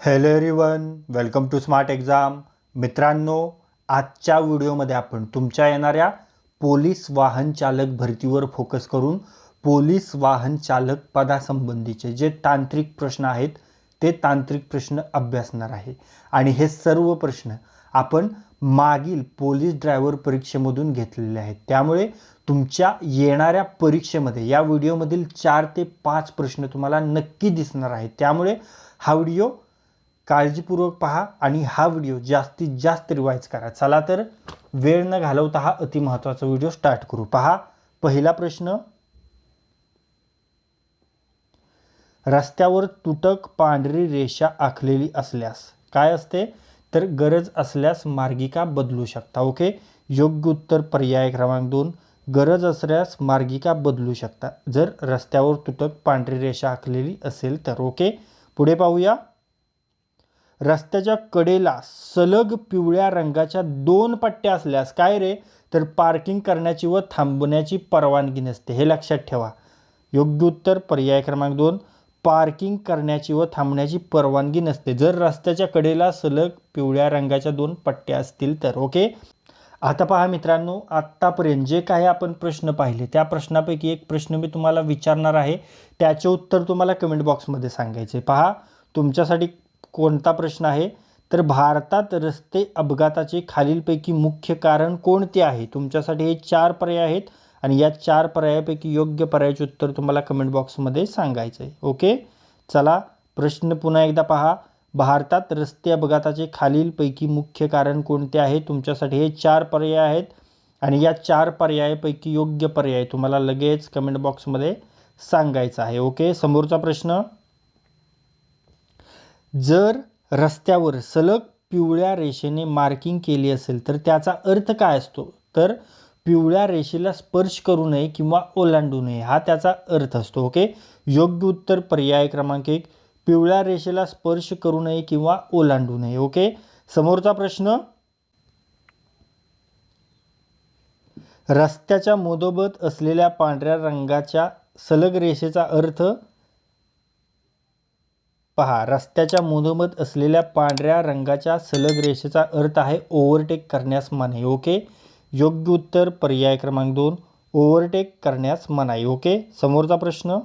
Hello everyone welcome to smart exam मित्रांनो आजच्या व्हिडिओमध्ये आपण तुमच्या येणाऱ्या पोलीस वाहन चालक भरतीवर फोकस करून पोलीस वाहन चालक पदासंबंधीचे जे तांत्रिक प्रश्न आहेत ते तांत्रिक प्रश्न अभ्यासणार आहे. आणि हे सर्व प्रश्न आपण मागील पोलीस ड्रायव्हर परीक्षेमधून घेतलेले आहेत. त्यामुळे तुमच्या येणाऱ्या परीक्षेमध्ये या व्हिडिओमधील चार ते पाच प्रश्न तुम्हाला नक्की दिसणार आहेत. त्यामुळे हा व्हिडिओ काळजीपूर्वक पहा आणि हा व्हिडिओ जास्तीत जास्त रिवाईज करा. चला तर वेळ न घालवता हा अतिमहत्त्वाचा व्हिडिओ स्टार्ट करू. पहा पहिला प्रश्न. रस्त्यावर तुटक पांढरी रेषा आखलेली असल्यास काय असते? तर गरज असल्यास मार्गिका बदलू शकता. ओके? योग्य उत्तर पर्याय क्रमांक दोन. गरज असल्यास मार्गिका बदलू शकता. जर रस्त्यावर तुटक पांढरी रेषा आखलेली असेल तर. ओके? पुढे पाहूया. रस्त्याच्या कडेला सलग पिवळ्या रंगाच्या दोन पट्ट्या असल्यास काय रे? तर पार्किंग करण्याची व थांबण्याची परवानगी नसते. हे लक्षात ठेवा. योग्य उत्तर पर्याय क्रमांक दोन. पार्किंग करण्याची व थांबण्याची परवानगी नसते. जर रस्त्याच्या कडेला सलग पिवळ्या रंगाच्या दोन पट्ट्या असतील तर. ओके? आता पहा मित्रांनो आत्तापर्यंत जे काही आपण प्रश्न पाहिले त्या प्रश्नापैकी एक प्रश्न मी तुम्हाला विचारणार आहे. त्याचे उत्तर तुम्हाला कमेंट बॉक्समध्ये सांगायचे. पहा तुमच्यासाठी कोणता प्रश्न आहे? तर भारतात रस्ते अपघाताचे खालीलपैकी मुख्य कारण कोणते आहे? तुमच्यासाठी हे चार पर्याय आहेत आणि या चार पर्यायापैकी योग्य पर्यायाचे उत्तर तुम्हाला कमेंट बॉक्समध्ये सांगायचं आहे ओके चला प्रश्न पुन्हा एकदा पहा. भारतात रस्ते अपघाताचे खालीलपैकी मुख्य कारण कोणते आहे? तुमच्यासाठी हे चार पर्याय आहेत आणि या चार पर्यायापैकी योग्य पर्याय तुम्हाला लगेच कमेंट बॉक्समध्ये सांगायचं आहे. ओके समोरचा प्रश्न. जर रस्त्यावर सलग पिवळ्या रेषेने मार्किंग केली असेल तर त्याचा अर्थ काय असतो? तर पिवळ्या रेषेला स्पर्श करू नये किंवा ओलांडू नये हा त्याचा अर्थ असतो ओके योग्य उत्तर पर्याय क्रमांक एक. पिवळ्या रेषेला स्पर्श करू नये किंवा ओलांडू नये ओके समोरचा प्रश्न? रस्त्याच्या मोदोबत असलेल्या पांढऱ्या रंगाच्या सलग रेषेचा अर्थ पहा रस्त्याच्या मधोमध असलेल्या पांढऱ्या रंगाच्या सलग रेषेचा अर्थ आहे ओव्हरटेक करण्यास मनाई ओके? योग्य उत्तर पर्याय क्रमांक दोन ओव्हरटेक करण्यास मनाई ओके? समोरचा प्रश्न?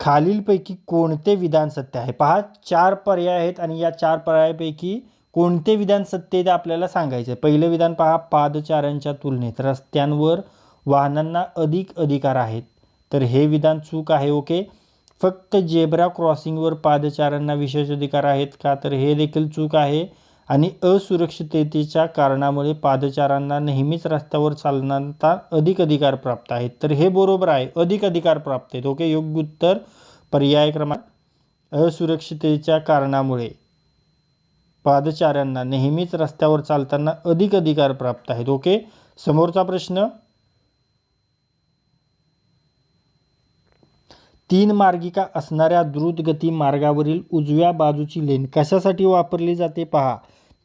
खालीलपैकी कोणते विधान सत्य आहे? पहा चार पर्याय आहेत आणि या चार पर्यायापैकी कोणते विधान सत्य ते आपल्याला सांगायचे पहिलं विधान पहा पादचाऱ्यांच्या तुलनेत रस्त्यांवर वाहनांना अधिक अधिकार आहेत. तर हे विधान चूक आहे ओके? फक्त जेब्रा क्रॉसिंगवर पादचाऱ्यांना विशेष अधिकार आहेत का? तर हे देखील चूक आहे. आणि असुरक्षिततेच्या कारणामुळे पादचाऱ्यांना नेहमीच रस्त्यावर चालण्याचा अधिक अधिकार प्राप्त आहेत तर हे बरोबर आहे. अधिक अधिकार प्राप्त आहेत. ओके योग्य उत्तर. पर्याय क्रमांक असुरक्षिततेच्या कारणामुळे पादचाऱ्यांना नेहमीच रस्त्यावर चालताना अधिक अधिकार प्राप्त आहेत. ओके समोरचा प्रश्न. तीन मार्गिका असणाऱ्या द्रुतगती मार्गावरील उजव्या बाजूची लेन कशासाठी वापरली जाते पहा.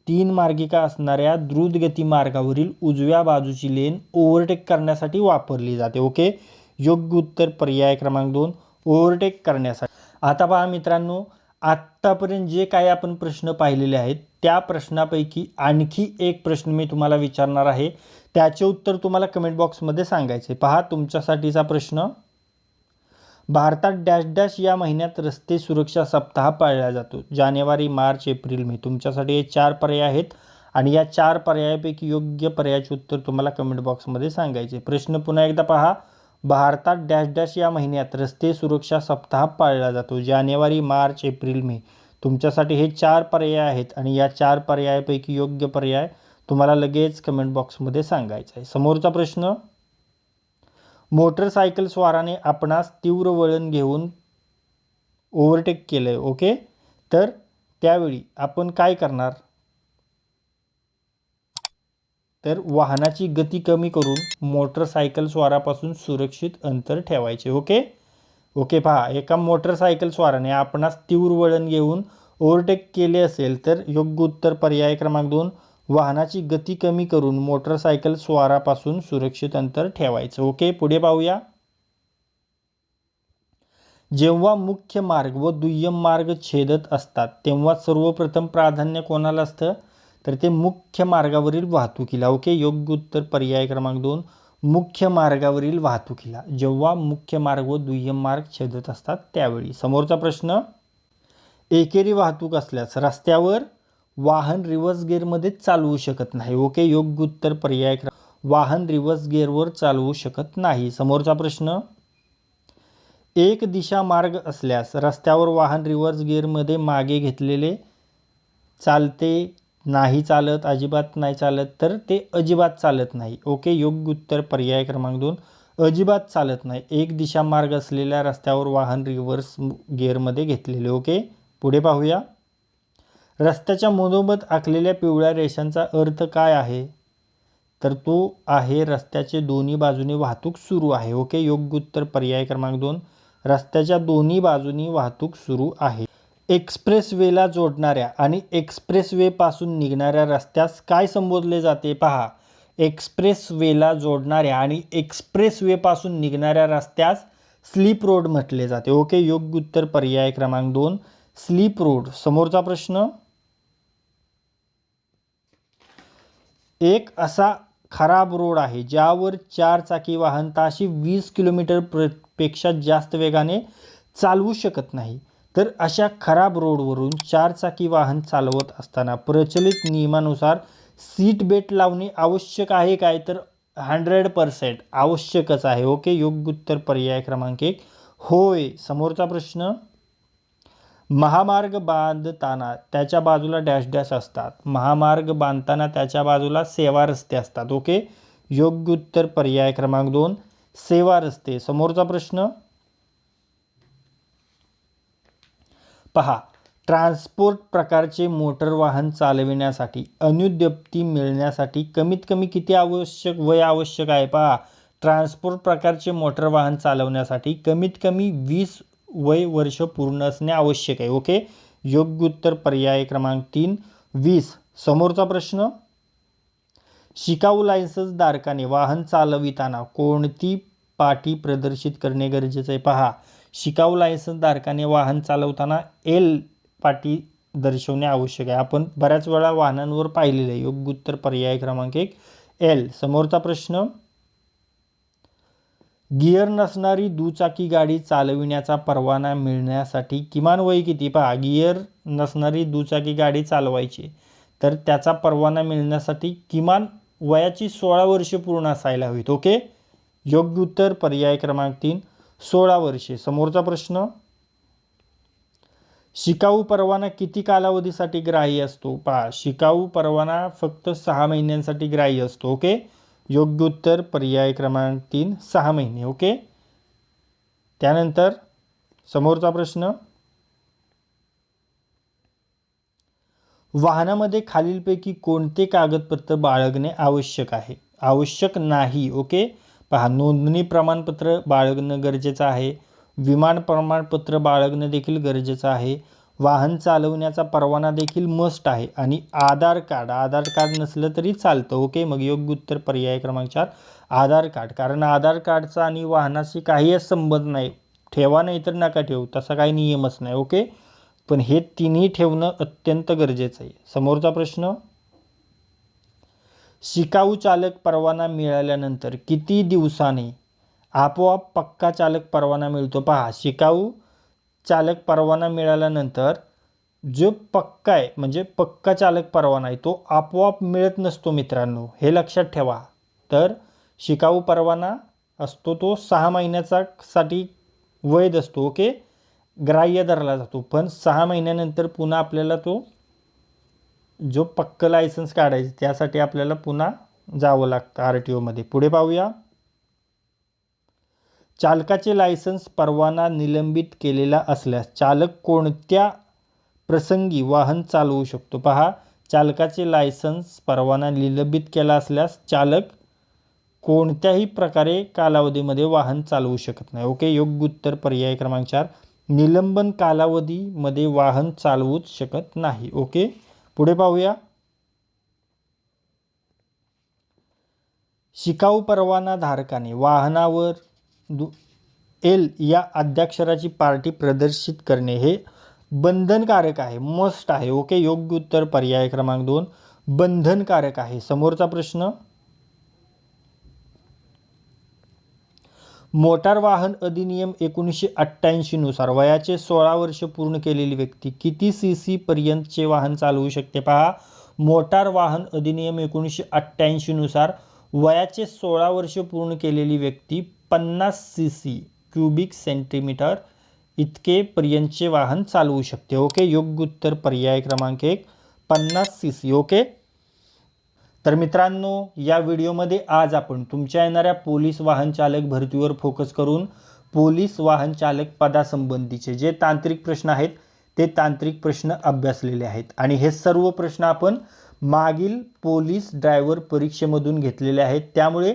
तीन मार्गिका असणाऱ्या द्रुतगती मार्गावरील उजव्या बाजूची लेन ओव्हरटेक करण्यासाठी वापरली जाते ओके? योग्य उत्तर पर्याय क्रमांक दोन ओव्हरटेक करण्यासाठी. आता पहा मित्रांनो आत्तापर्यंत जे काही आपण प्रश्न पाहिलेले आहेत त्या प्रश्नापैकी आणखी एक प्रश्न मी तुम्हाला विचारणार आहे. त्याचे उत्तर तुम्हाला कमेंट बॉक्समध्ये सांगायचे पहा तुमच्यासाठीचा प्रश्न. भारतात डॅश डॅश या महिन्यात रस्ते सुरक्षा सप्ताह पाळला जातो. जानेवारी मार्च एप्रिल मे. तुमच्यासाठी हे चार पर्याय आहेत आणि या चार पर्यायापैकी योग्य पर्यायाचे उत्तर तुम्हाला कमेंट बॉक्समध्ये सांगायचे प्रश्न पुन्हा एकदा पहा. भारतात डॅश डॅश या महिन्यात रस्ते सुरक्षा सप्ताह पाळला जातो. जानेवारी मार्च एप्रिल मे. तुमच्यासाठी हे चार पर्याय आहेत आणि या चार पर्यायापैकी योग्य पर्याय तुम्हाला लगेच कमेंट बॉक्समध्ये सांगायचं आहे. समोरचा प्रश्न? मोटरसायकल स्वाराने आपणास तीव्र वळण घेऊन ओव्हरटेक केलं आहे ओके? तर त्यावेळी आपण काय करणार? तर वाहनाची गती कमी करून मोटरसायकल स्वारापासून सुरक्षित अंतर ठेवायचे ओके? ओके पहा एका मोटरसायकल स्वाराने आपणास तीव्र वळण घेऊन ओव्हरटेक केले असेल तर योग्य उत्तर पर्याय क्रमांक दोन वाहनाची गती कमी करून मोटरसायकल स्वारापासून सुरक्षित अंतर ठेवायचं. ओके पुढे पाहूया. जेव्हा मुख्य मार्ग व दुय्यम मार्ग छेदत असतात तेव्हा सर्वप्रथम प्राधान्य कोणाला असतं? तर ते मुख्य मार्गावरील वाहतुकीला. ओके योग्य उत्तर पर्याय क्रमांक दोन. मुख्य मार्गावरील वाहतुकीला. जेव्हा मुख्य मार्ग व दुय्यम मार्ग छेदत असतात त्यावेळी. समोरचा प्रश्न. एकेरी वाहतूक असल्यास रस्त्यावर वाहन रिव्हर्स गिअरमध्ये चालवू शकत नाही. ओके योग्य उत्तर पर्याय वाहन रिव्हर्स गिअरवर चालवू शकत नाही. समोरचा प्रश्न. एक दिशा मार्ग असल्यास रस्त्यावर वाहन रिव्हर्स गिअरमध्ये मागे घेतलेले चालते नाही चालत अजिबात नाही चालत तर ते अजिबात चालत नाही. ओके योग्य उत्तर पर्याय क्रमांक दोन. अजिबात चालत नाही. एक दिशा मार्ग असलेल्या रस्त्यावर वाहन रिव्हर्स गिअरमध्ये घेतलेले. ओके पुढे पाहूया. रस्त्याच्या मधोमध आखलेल्या पिवळ्या रेषांचा अर्थ काय आहे? तर तो आहे रस्त्याचे दोन्ही बाजूने वाहतूक सुरू आहे. ओके योग्य उत्तर पर्याय क्रमांक दोन. रस्त्याच्या दोन्ही बाजूनी वाहतूक सुरू आहे. एक्सप्रेस वेला जोडणाऱ्या आणि एक्सप्रेस निघणाऱ्या रस्त्यास काय संबोधले जाते पहा. एक्सप्रेस वेला जोडणाऱ्या आणि एक्सप्रेस निघणाऱ्या रस्त्यास स्लीप रोड म्हटले जाते. ओके योग्य उत्तर पर्याय क्रमांक दोन. स्लीप रोड समोरचा प्रश्न. एक असा खराब रोड आहे ज्यावर चार चाकी वाहन ताशी वीस किलोमीटर प्रपेक्षा जास्त वेगाने चालवू शकत नाही. तर अशा खराब रोडवरून चार चाकी वाहन चालवत असताना प्रचलित नियमानुसार सीट बेल्ट लावणे आवश्यक आहे काय? तर हंड्रेड पर्सेंट आवश्यकच आहे. ओके? योग्य उत्तर पर्याय क्रमांक एक. होय समोरचा प्रश्न. महामार्ग बांधताना त्याच्या बाजूला डॅश डॅश असतात. महामार्ग बांधताना त्याच्या बाजूला सेवा रस्ते असतात. ओके? योग्य उत्तर पर्याय क्रमांक दोन. सेवा रस्ते. समोरचा प्रश्न? पहा. ट्रान्सपोर्ट प्रकारचे मोटर वाहन चालविण्यासाठी अनुद्यप्ती मिळण्यासाठी कमीत कमी किती आवश्यक वय आवश्यक आहे? पहा. ट्रान्सपोर्ट प्रकारचे मोटर वाहन चालवण्यासाठी कमीत कमी वीस वय वर्ष पूर्ण असणे आवश्यक आहे. ओके? योग्य उत्तर पर्याय क्रमांक तीन. वीस. समोरचा प्रश्न. शिकाऊ लायसन्स धारकाने वाहन चालविताना कोणती पाठी प्रदर्शित करणे गरजेचं आहे? पहा. शिकाऊ लायसन्स धारकाने वाहन चालवताना एल पाटी दर्शवणे आवश्यक आहे. आपण बऱ्याच वेळा वाहनांवर पाहिलेलं आहे. योग्य उत्तर पर्याय क्रमांक एक. एल समोरचा प्रश्न. गिअर नसणारी दुचाकी गाडी चालविण्याचा परवाना मिळण्यासाठी किमान वय किती? पहा गिअर नसणारी दुचाकी गाडी चालवायची. तर त्याचा परवाना मिळण्यासाठी किमान वयाची सोळा वर्षे पूर्ण असायला हवीत ओके? योग्य उत्तर पर्याय क्रमांक तीन सोळा वर्षे. समोरचा प्रश्न. शिकाऊ परवाना किती कालावधीसाठी ग्राह्य असतो? पहा शिकाऊ परवाना फक्त सहा महिन्यांसाठी ग्राह्य असतो ओके? योग्य उत्तर पर्याय क्रमांक तीन सहा महिने ओके? त्यानंतर समोरचा प्रश्न. वाहनामध्ये खालीलपैकी कोणते कागदपत्र बाळगणे आवश्यक आहे? आवश्यक नाही ओके? पहा नोंदणी प्रमाणपत्र बाळगणं गरजेचं आहे. विमान प्रमाणपत्र बाळगणं देखील गरजेचं आहे. वाहन चालवण्याचा परवाना देखील मस्ट आहे. आणि आधार कार्ड आधार कार्ड नसलं तरी चालतं. ओके मग योग्य उत्तर पर्याय क्रमांक चार आधार कार्ड. कारण आधार कार्डचा आणि वाहनाशी काहीच संबंध नाही. ठेवा नाही तर नका ठेवू. तसा काही नियमच नाही. ओके? पण हे तिन्ही ठेवणं अत्यंत गरजेचं आहे. समोरचा प्रश्न? शिकाऊ चालक परवाना मिळाल्यानंतर किती दिवसाने आपोआप पक्का चालक परवाना मिळतो? पहा शिकाऊ चालक परवाना मिळाल्यानंतर जो पक्का आहे म्हणजे पक्का चालक परवाना आहे तो आपोआप मिळत नसतो मित्रांनो हे लक्षात ठेवा. तर शिकाऊ परवाना असतो तो सहा महिन्याचा साठी वैध असतो ओके? ग्राह्य धरला जातो पण सहा महिन्यानंतर पुन्हा आपल्याला तो जो पक्क लायसन्स काढायचं त्यासाठी आपल्याला पुन्हा जावं लागतं आर टी ओमध्ये पुढे पाहूया. चालकाचे लायसन्स परवाना निलंबित केलेला असल्यास चालक कोणत्या प्रसंगी वाहन चालवू शकतो? पहा चालकाचे लायसन्स परवाना निलंबित केला असल्यास चालक कोणत्याही प्रकारे कालावधीमध्ये वाहन चालवू शकत नाही. ओके योग्य उत्तर पर्याय क्रमांक चार. निलंबन कालावधीमध्ये वाहन चालवूच शकत नाही. ओके पुढे पाहूया. शिकाऊ परवाना धारकाने वाहनावर दु एल या आद्याक्षराची पार्टी प्रदर्शित करणे हे बंधनकारक आहे मस्ट आहे. ओके योग्य उत्तर पर्याय क्रमांक दोन बंधनकारक आहे. समोरचा प्रश्न? मोटार वाहन अधिनियम एकोणीसशे अठ्ठ्याऐंशीनुसार वयाचे सोळा वर्ष पूर्ण केलेली व्यक्ती किती सी सी पर्यंतचे वाहन चालवू शकते पहा. मोटार वाहन अधिनियम एकोणीसशे अठ्ठ्याऐंशीनुसार वयाचे सोळा वर्ष पूर्ण केलेली व्यक्ती पन्नास सी सी क्युबिक सेंटीमीटर इतकेपर्यंतचे वाहन चालवू शकते. ओके योग्य उत्तर पर्याय क्रमांक एक पन्नास सी सी ओके तर मित्रांनो या व्हिडिओमध्ये आज आपण तुमच्या येणाऱ्या पोलीस वाहन चालक भरतीवर फोकस करून पोलीस वाहन चालक पदासंबंधीचे जे तांत्रिक प्रश्न आहेत ते तांत्रिक प्रश्न अभ्यासलेले आहेत. आणि हे सर्व प्रश्न आपण मागील पोलीस ड्रायव्हर परीक्षेमधून घेतलेले आहेत. त्यामुळे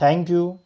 Thank you.